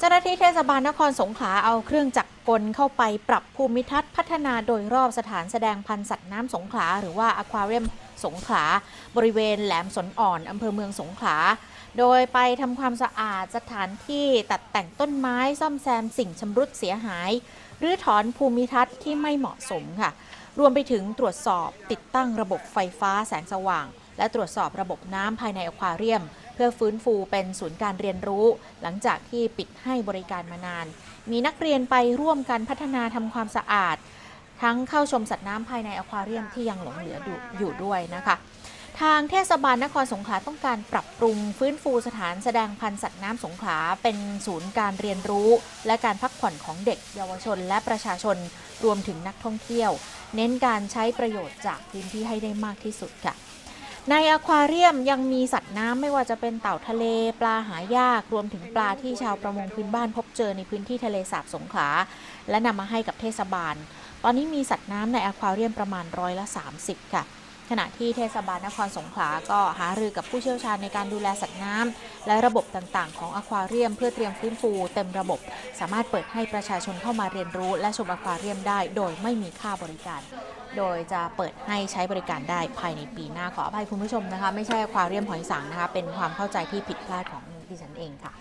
เจ้าหน้าที่เทศบาลนครสงขลาเอาเครื่องจักรกลเข้าไปปรับภูมิทัศน์พัฒนาโดยรอบสถานแสดงพันธุ์สัตว์น้ำสงขลา หรือว่าอควาเรียมสงขลา บริเวณแหลมสนอ่อนอำเภอเมืองสงขลา โดยไปทำความสะอาดสถานที่ตัดแต่งต้นไม้ซ่อมแซมสิ่งชำรุดเสียหาย หรือถอนภูมิทัศน์ที่ไม่เหมาะสมค่ะ รวมไปถึงตรวจสอบติดตั้งระบบไฟฟ้าแสงสว่าง และตรวจสอบระบบน้ำภายในอควาเรียม เพื่อฟื้นฟูเป็นศูนย์การเรียนรู้ หลังจากที่ปิดให้บริการมานาน มีนักเรียนไปร่วมกันพัฒนาทำความสะอาด ทั้งเข้าชมสัตว์น้ำภายในอควาเรียมที่ยังหลงเหลืออยู่ด้วยนะคะทางเทศบาลนครสงขลาต้องการปรับปรุงฟื้นฟูสถานแสดงพันธุ์สัตว์น้ำสงขลาเป็นศูนย์การเรียนรู้ และการพักผ่อนของเด็กเยาวชนและประชาชนรวมถึงนักท่องเที่ยว เน้นการใช้ประโยชน์จากพื้นที่ให้ได้มากที่สุดค่ะ ในอควาเรียมยังมีสัตว์น้ำไม่ว่าจะเป็นเต่าทะเล ปลาหายาก รวมถึงปลาที่ชาวประมงพื้นบ้านพบเจอในพื้นที่ทะเลสาบสงขลา และนำมาให้กับเทศบาล ตอนนี้มีสัตว์น้ำในอควาเรียมประมาณร้อยละ 30 ค่ะ ขณะที่เทศบาลนครสงขลาก็หารือกับผู้เชี่ยวชาญในการดูแลสัตว์น้ำและระบบต่างๆ ของอควาเรียม เพื่อเตรียมฟื้นฟูเต็มระบบ สามารถเปิดให้ประชาชนเข้ามาเรียนรู้ และชมอควาเรียมได้ โดยไม่มีค่าบริการ โดยจะเปิดให้ใช้บริการได้ภายในปีหน้าขออภัยคุณผู้ชมนะคะ ไม่ใช่ควาเรียมหอยสังนะคะ เป็นความเข้าใจที่ผิดพลาดของดิฉันเองค่ะ